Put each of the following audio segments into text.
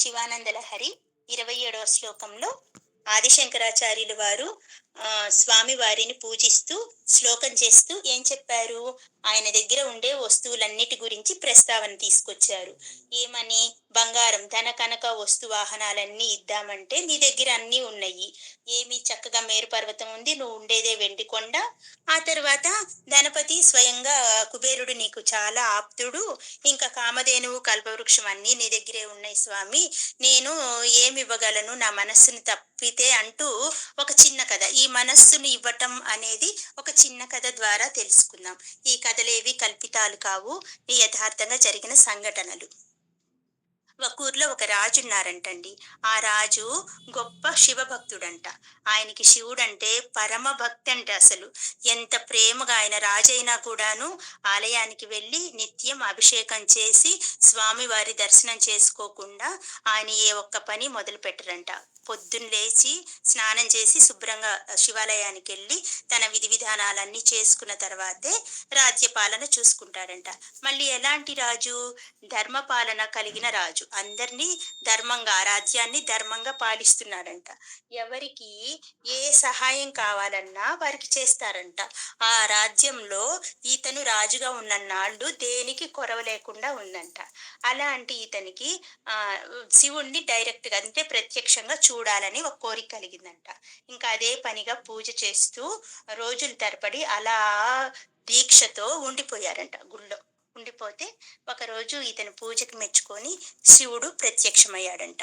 శివానంద లహరి ఇరవై ఏడవ శ్లోకంలో ఆదిశంకరాచార్యులు వారు స్వామి వారిని పూజిస్తూ శ్లోకం చేస్తూ ఏం చెప్పారు? ఆయన దగ్గర ఉండే వస్తువులన్నిటి గురించి ప్రస్తావన తీసుకొచ్చారు. ఏమని? బంగారం ధన కనక వస్తు వాహనాలన్నీ ఇద్దామంటే నీ దగ్గర అన్నీ ఉన్నాయి. ఏమి? చక్కగా మేరు పర్వతం ఉంది నువ్వు ఉండేదే వెండి కొండ ఆ తర్వాత ధనపతి స్వయంగా కుబేరుడు నీకు చాలా ఆప్తుడు. ఇంకా కామధేనువు కల్పవృక్షం అన్నీ నీ దగ్గరే ఉన్నాయి స్వామి. నేను ఏమి ఇవ్వగలను? నా మనస్సును తప్పితే అంటూ ఒక చిన్న కథ. ఈ మనస్సును ఇవ్వటం అనేది ఒక చిన్న కథ ద్వారా తెలుసుకుందాం. ఈ కథలేవి కల్పితాలు కావు. నీ యథార్థంగా జరిగిన సంఘటనలు. ఒక ఊర్లో ఒక రాజు ఉన్నారంటండి ఆ రాజు గొప్ప శివభక్తుడంట. ఆయనకి శివుడు అంటే పరమ భక్తి అంటే అసలు. ఎంత ప్రేమగా ఆయన రాజైనా కూడాను ఆలయానికి వెళ్ళి నిత్యం అభిషేకం చేసి స్వామి వారి దర్శనం చేసుకోకుండా ఆయన ఏ ఒక్క పని మొదలు పెట్టరంట పొద్దున్న లేచి స్నానం చేసి శుభ్రంగా శివాలయానికి వెళ్ళి తన విధి విధానాలన్నీ చేసుకున్న తర్వాతే రాజ్యపాలన చూసుకుంటాడంట. మళ్ళీ ఎలాంటి రాజు? ధర్మపాలన కలిగిన రాజు. అందరినీ ధర్మంగా రాజ్యాన్ని ధర్మంగా పాలిస్తున్నాడంట. ఎవరికి ఏ సహాయం కావాలన్నా వారికి చేస్తారంట. ఆ రాజ్యంలో ఈతను రాజుగా ఉన్న నాళ్ళు దేనికి కొరవ లేకుండా ఉందంట. అలాంటి ఇతనికి ఆ శివుణ్ణి డైరెక్ట్గా అంటే ప్రత్యక్షంగా చూ చూడాలని ఒక కోరిక కలిగిందంట. ఇంకా అదే పనిగా పూజ చేస్తూ రోజులు తరబడి అలా దీక్షతో ఉండిపోయారంట గుళ్ళో. ఉండిపోతే ఒకరోజు ఇతని పూజకి మెచ్చుకొని శివుడు ప్రత్యక్షమయ్యాడంట.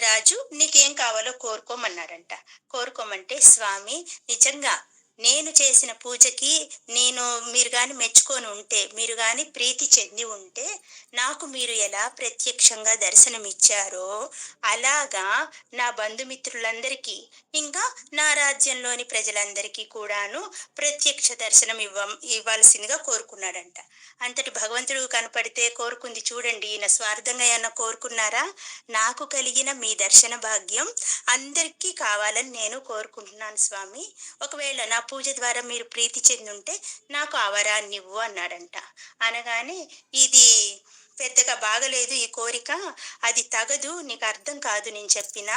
రాజు నీకేం కావాలో కోరుకోమన్నాడంట. కోరుకోమంటే స్వామి నిజంగా నేను చేసిన పూజకి నేను మీరు కానీ మెచ్చుకొని ఉంటే మీరు కానీ ప్రీతి చెంది ఉంటే నాకు మీరు ఎలా ప్రత్యక్షంగా దర్శనమిచ్చారో అలాగా నా బంధుమిత్రులందరికీ ఇంకా నా రాజ్యంలోని ప్రజలందరికీ కూడాను ప్రత్యక్ష దర్శనం ఇవ్వ ఇవ్వాల్సిందిగా కోరుకున్నాడంట. అంతటి భగవంతుడు కనపడితే కోరుకుంది చూడండి ఈయన స్వార్థంగా ఏమన్నా కోరుకున్నారా? నాకు కలిగిన మీ దర్శన భాగ్యం అందరికీ కావాలని నేను కోరుకుంటున్నాను స్వామి. ఒకవేళ నా పూజ ద్వారా మీరు ప్రీతి చెందుంటే నాకు ఆ వరాన్ని ఇవ్వు అన్నాడంట. అనగానే ఇది పెద్దగా బాగలేదు ఈ కోరిక. అది తగదు నీకు అర్థం కాదు నేను చెప్పినా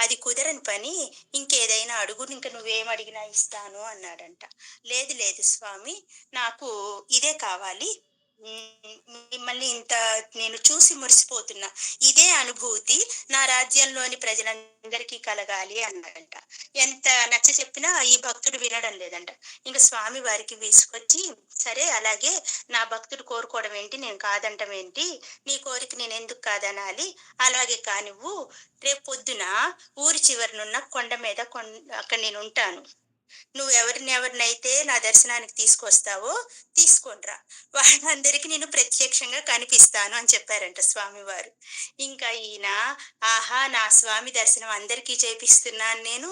అది కుదరని పని. ఇంకేదైనా అడుగు ఇంకా నువ్వేం అడిగినా ఇస్తాను అన్నాడంట. లేదు లేదు స్వామి నాకు ఇదే కావాలి. మిమ్మల్ని ఇంత నేను చూసి మురిసిపోతున్నా. ఇదే అనుభూతి నా రాజ్యంలోని ప్రజలందరికీ కలగాలి అన్నాడంట. ఎంత నచ్చ చెప్పినా ఈ భక్తుడు వినడం లేదంట. ఇంకా స్వామి వారికి తీసుకొచ్చి సరే అలాగే నా భక్తుడు కోరుకోవడం ఏంటి నేను కాదంటం ఏంటి? నీ కోరిక నేను ఎందుకు కాదనాలి? అలాగే కానివ్వు రేపు పొద్దున ఊరి చివరనున్న కొండ మీద కొండ అక్కడ నేను ఉంటాను. నువ్వు ఎవరిని ఎవరినైతే నా దర్శనానికి తీసుకొస్తావో తీసుకొనిరా. వాళ్ళందరికీ నేను ప్రత్యక్షంగా కనిపిస్తాను అని చెప్పారంట స్వామివారు. ఇంకా ఈయన ఆహా నా స్వామి దర్శనం అందరికీ చేపిస్తున్నాను నేను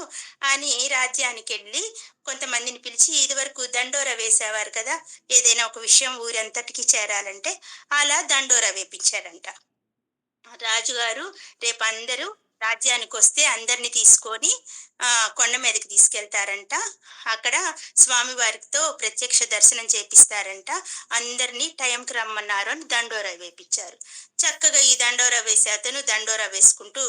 అని రాజ్యానికి వెళ్ళి కొంతమందిని పిలిచి ఇది వరకు దండోర వేసేవారు కదా ఏదైనా ఒక విషయం ఊరంతటికి చేరాలంటే అలా దండోర వేపించారంట. రాజుగారు రేపు అందరూ రాజ్యానికి వస్తే అందరిని తీసుకొని కొండ మీదకి తీసుకెళ్తారంట. అక్కడ స్వామి వారితో ప్రత్యక్ష దర్శనం చేపిస్తారంట. అందరినీ టైంకి రమ్మన్నారు అని దండోరా వేపించారు. చక్కగా ఈ దండోరా వేసే అతను దండోరా వేసుకుంటూ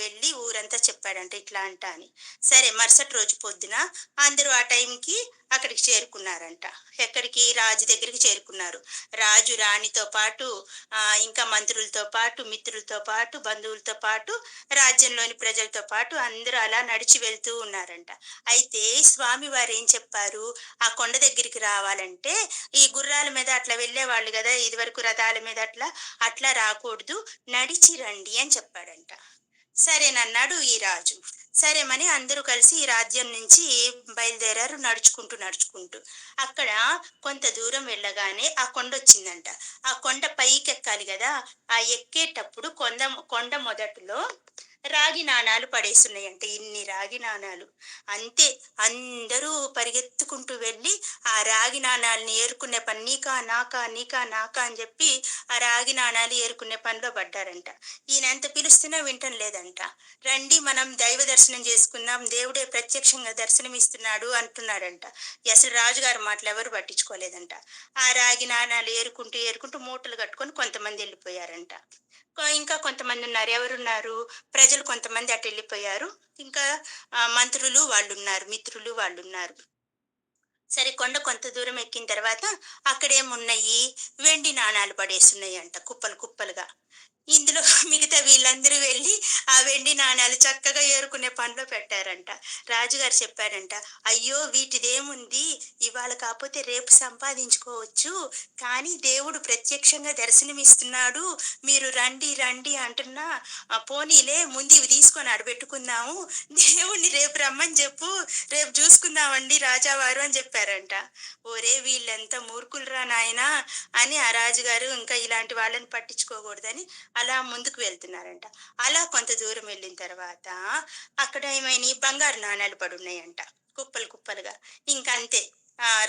వెళ్ళి ఊరంతా చెప్పాడంట ఇట్లా అంట అని. సరే మరుసటి రోజు పొద్దున అందరూ ఆ టైంకి అక్కడికి చేరుకున్నారంట. ఎక్కడికి? రాజు దగ్గరికి చేరుకున్నారు. రాజు రాణితో పాటు ఇంకా మంత్రులతో పాటు మిత్రులతో పాటు బంధువులతో పాటు రాజ్యంలోని ప్రజలతో పాటు అందరూ అలా నడిచి వెళ్తూ ఉన్నారంట. అయితే స్వామి వారు ఏం చెప్పారు? ఆ కొండ దగ్గరికి రావాలంటే ఈ గుర్రాల మీద అట్లా వెళ్ళేవాళ్ళు కదా ఇదివరకు రథాల మీద అట్లా అట్లా రాకూడదు నడిచి రండి అని చెప్పాడంట. సరేనన్నాడు ఈ రాజు. సరేమని అందరూ కలిసి ఈ రాజ్యం నుంచి బయలుదేరారు నడుచుకుంటూ నడుచుకుంటూ. అక్కడ కొంత దూరం వెళ్ళగానే ఆ కొండ వచ్చిందంట. ఆ కొండ పైకి ఎక్కాలి కదా ఆ ఎక్కేటప్పుడు కొండ కొండ మొదట్లో రాగి నాణాలు పడేస్తున్నాయంట ఇన్ని రాగి నాణాలు. అంతే అందరూ పరిగెత్తుకుంటూ వెళ్ళి ఆ రాగి నాణాలని ఏరుకునే పని నీకా నాకా నీకా నాకా అని చెప్పి ఆ రాగి నాణాలు ఏరుకునే పనిలో పడ్డారంట. ఈయన ఎంత పిలుస్తున్నా వింటం లేదంట. రండి మనం దైవ దర్శనం చేసుకుందాం దేవుడే ప్రత్యక్షంగా దర్శనం ఇస్తున్నాడు అంటున్నాడంట. అసలు రాజుగారు మాటలు ఎవరు పట్టించుకోలేదంట. ఆ రాగి నాణాలు ఏరుకుంటూ ఏరుకుంటూ మూటలు కట్టుకొని కొంతమంది వెళ్ళిపోయారంట. ఇంకా కొంతమంది ఉన్నారు. ఎవరున్నారు? ప్రజలు కొంతమంది అటు వెళ్ళిపోయారు. ఇంకా మంత్రులు వాళ్ళు ఉన్నారు మిత్రులు వాళ్ళు ఉన్నారు సరే కొండ కొంత దూరం ఎక్కిన తర్వాత అక్కడేమున్నాయి? వెండి నాణాలు పడేస్తున్నాయి అంట కుప్పలు కుప్పలుగా. ఇందులో మిగతా వీళ్ళందరూ వెళ్ళి ఆ వెండి నాణాలు చక్కగా ఏరుకునే పనిలో పెట్టారంట. రాజుగారు చెప్పారంట అయ్యో వీటిదేముంది? ఇవాళ కాకపోతే రేపు సంపాదించుకోవచ్చు. కానీ దేవుడు ప్రత్యక్షంగా దర్శనమిస్తున్నాడు. మీరు రండి రండి అంటున్నా ఆ పోనీలే ముందు ఇవి తీసుకొని అడబెట్టుకుందాము దేవుణ్ణి రేపు రమ్మని చెప్పు. రేపు చూసుకుందామండి రాజావారు అని చెప్పారంట. ఓరే వీళ్ళంతా మూర్ఖులరా నాయనా అని ఆ రాజుగారు ఇంకా ఇలాంటి వాళ్ళని పట్టించుకోకూడదని అలా ముందుకు వెళ్తున్నారంట. అలా కొంత దూరం వెళ్ళిన తర్వాత అక్కడ ఏమైనా బంగారు నాణాలు పడి ఉన్నాయంట. కుప్పలు కుప్పలుగా. ఇంకంతే. అంతే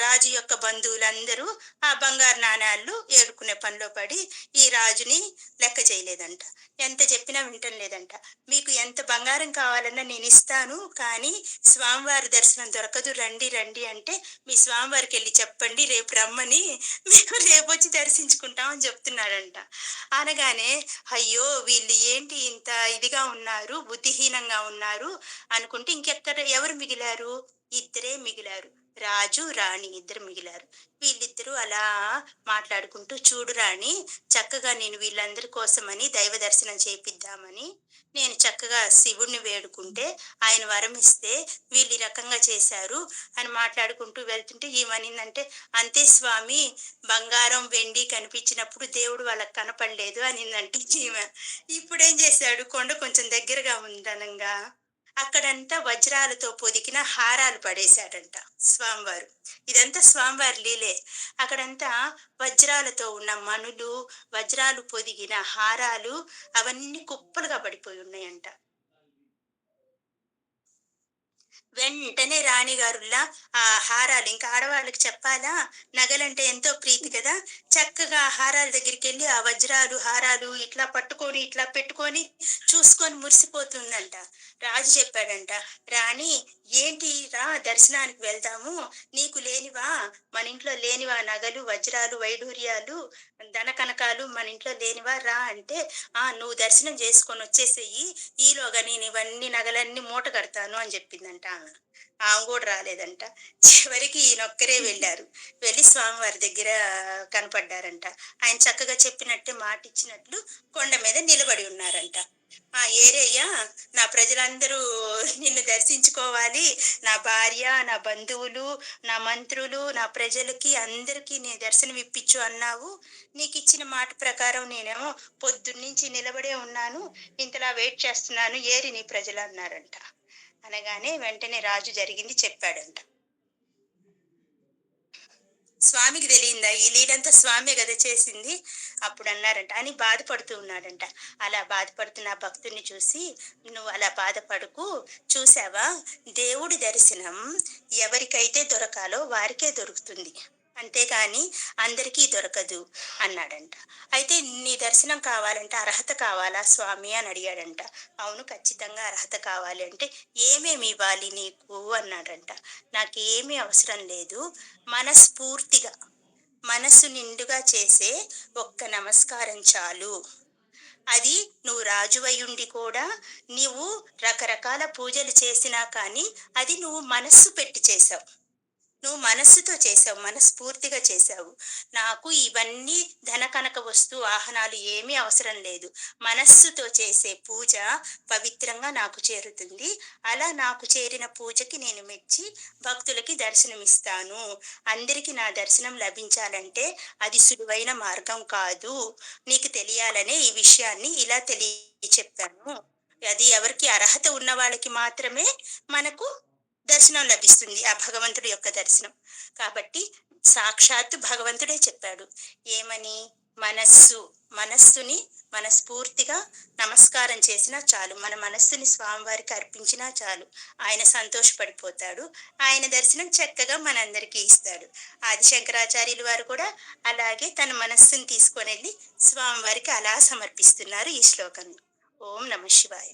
రాజు యొక్క బంధువులందరూ ఆ బంగారు నాణ్యాలు ఏడుకునే పనిలో పడి ఈ రాజుని లెక్క చేయలేదంట. ఎంత చెప్పినా వింటం లేదంట మీకు ఎంత బంగారం కావాలన్నా నేను ఇస్తాను కానీ స్వామివారి దర్శనం దొరకదు. రండి రండి అంటే మీ స్వామివారికి వెళ్ళి చెప్పండి రేపు రమ్మని మేము రేపు వచ్చి దర్శించుకుంటామని చెప్తున్నాడంట. అనగానే అయ్యో వీళ్ళు ఏంటి ఇంత ఇదిగా ఉన్నారు బుద్ధిహీనంగా ఉన్నారు అనుకుంటే ఇంకెక్కడ ఎవరు మిగిలారు? ఇద్దరే మిగిలారు. రాజు రాణి ఇద్దరు మిగిలారు. వీళ్ళిద్దరూ అలా మాట్లాడుకుంటూ చూడు రాణి చక్కగా నేను వీళ్ళందరి కోసమని దైవ దర్శనం చేపిద్దామని నేను చక్కగా శివుణ్ణి వేడుకుంటే ఆయన వరం ఇస్తే వీళ్ళు ఈ రకంగా చేశారు అని మాట్లాడుకుంటూ వెళ్తుంటే ఏమనిందంటే అంతే స్వామి బంగారం వెండి కనిపించినప్పుడు దేవుడు వాళ్ళకి కనపడలేదు అనిందంటే జీవ ఇప్పుడేం చేశాడు? కొండ కొంచెం దగ్గరగా ఉందనంగా. అక్కడంతా వజ్రాలతో పొదికిన హారాలు పడేశాడంట స్వామివారు. ఇదంతా స్వామివారి లీలే. అక్కడంతా వజ్రాలతో ఉన్న మణులు వజ్రాలు పొదిగిన హారాలు అవన్నీ కుప్పలుగా పడిపోయి ఉన్నాయంట. వెంటనే రాణిగారుల్లా ఆ హారాలు ఇంకా ఆడవాళ్ళకి చెప్పాలా? నగలంటే ఎంతో ప్రీతి కదా? చక్కగా ఆ హారాల దగ్గరికి వెళ్ళి ఆ వజ్రాలు హారాలు ఇట్లా పట్టుకొని ఇట్లా పెట్టుకొని చూసుకొని మురిసిపోతుందంట. రాజు చెప్పాడంట రాణి ఏంటి దర్శనానికి వెళ్దాము. నీకు లేనివా? మన ఇంట్లో లేనివా? నగలు వజ్రాలు వైడూర్యాలు ధన కనకాలు మన ఇంట్లో లేనివా? రా అంటే ఆ నువ్వు దర్శనం చేసుకొని వచ్చేసేయి. ఈలోగా నేను ఇవన్నీ నగలన్నీ మూట కడతాను అని చెప్పిందంట ఆమె. ఆమె కూడా రాలేదంట. చివరికి ఈయనొక్కరే వెళ్ళారు. వెళ్ళి స్వామివారి దగ్గర కనపడ్డారంట. ఆయన చక్కగా చెప్పినట్టే మాట ఇచ్చినట్లు కొండ మీద నిలబడి ఉన్నారంట. ఆ ఏరయ్యా నా ప్రజలందరూ నిన్ను దర్శించుకోవాలి. నా భార్య నా బంధువులు నా మంత్రులు నా ప్రజలకి అందరికీ నీ దర్శనం ఇప్పించు అన్నావు. నీకు ఇచ్చిన మాట ప్రకారం నేనేమో పొద్దున్నుంచి నిలబడే ఉన్నాను. ఇంతలా వెయిట్ చేస్తున్నాను. ఏరి నీ ప్రజలు అన్నారంట. అనగానే వెంటనే రాజు జరిగింది చెప్పాడంట. స్వామికి తెలియందా? ఈ లీలంతా స్వామి కదా చేసింది? అప్పుడు అన్నారంట. అని బాధపడుతూ ఉన్నాడంట. అలా బాధపడుతున్న భక్తుని చూసి నువ్వు అలా బాధపడుకు. చూసావా దేవుడి దర్శనం ఎవరికైతే దొరకాలో వారికే దొరుకుతుంది. అంతేకాని అందరికీ దొరకదు అన్నాడంట. అయితే నీ దర్శనం కావాలంటే అర్హత కావాలా స్వామి అని అడిగాడంట. అవును ఖచ్చితంగా అర్హత కావాలి అంటే ఏమేమి ఇవ్వాలి నీకు అన్నాడంట. నాకేమీ అవసరం లేదు. మనస్ఫూర్తిగా మనస్సు నిండుగా చేసే ఒక్క నమస్కారం చాలు. అది నువ్వు రాజువయ్యుండి కూడా నీవు రకరకాల పూజలు చేసినా కానీ అది నువ్వు మనస్సు పెట్టి చేసావు. నువ్వు మనస్సుతో చేసావు మనస్ఫూర్తిగా చేసావు. నాకు ఇవన్నీ ధన కనక వస్తు వాహనాలు ఏమీ అవసరం లేదు. మనస్సుతో చేసే పూజ పవిత్రంగా నాకు చేరుతుంది. అలా నాకు చేరిన పూజకి నేను మెచ్చి భక్తులకి దర్శనమిస్తాను. అందరికీ నా దర్శనం లభించాలంటే అది సులువైన మార్గం కాదు. నీకు తెలియాలనే ఈ విషయాన్ని ఇలా తెలియ చెప్పాను అది ఎవరికి అర్హత ఉన్న వాళ్ళకి మాత్రమే మనకు దర్శనం లభిస్తుంది ఆ భగవంతుడి యొక్క దర్శనం. కాబట్టి సాక్షాత్తు భగవంతుడే చెప్పాడు. ఏమని? మనస్సు. మనస్సుని మనస్ఫూర్తిగా నమస్కారం చేసినా చాలు. మన మనస్సుని స్వామివారికి అర్పించినా చాలు. ఆయన సంతోషపడిపోతాడు. ఆయన దర్శనం చక్కగా మనందరికీ ఇస్తాడు. ఆది శంకరాచార్యులు వారు కూడా అలాగే తన మనస్సుని తీసుకొని వెళ్ళి స్వామివారికి అలా సమర్పిస్తున్నారు ఈ శ్లోకంలో. ఓం నమ శివాయ.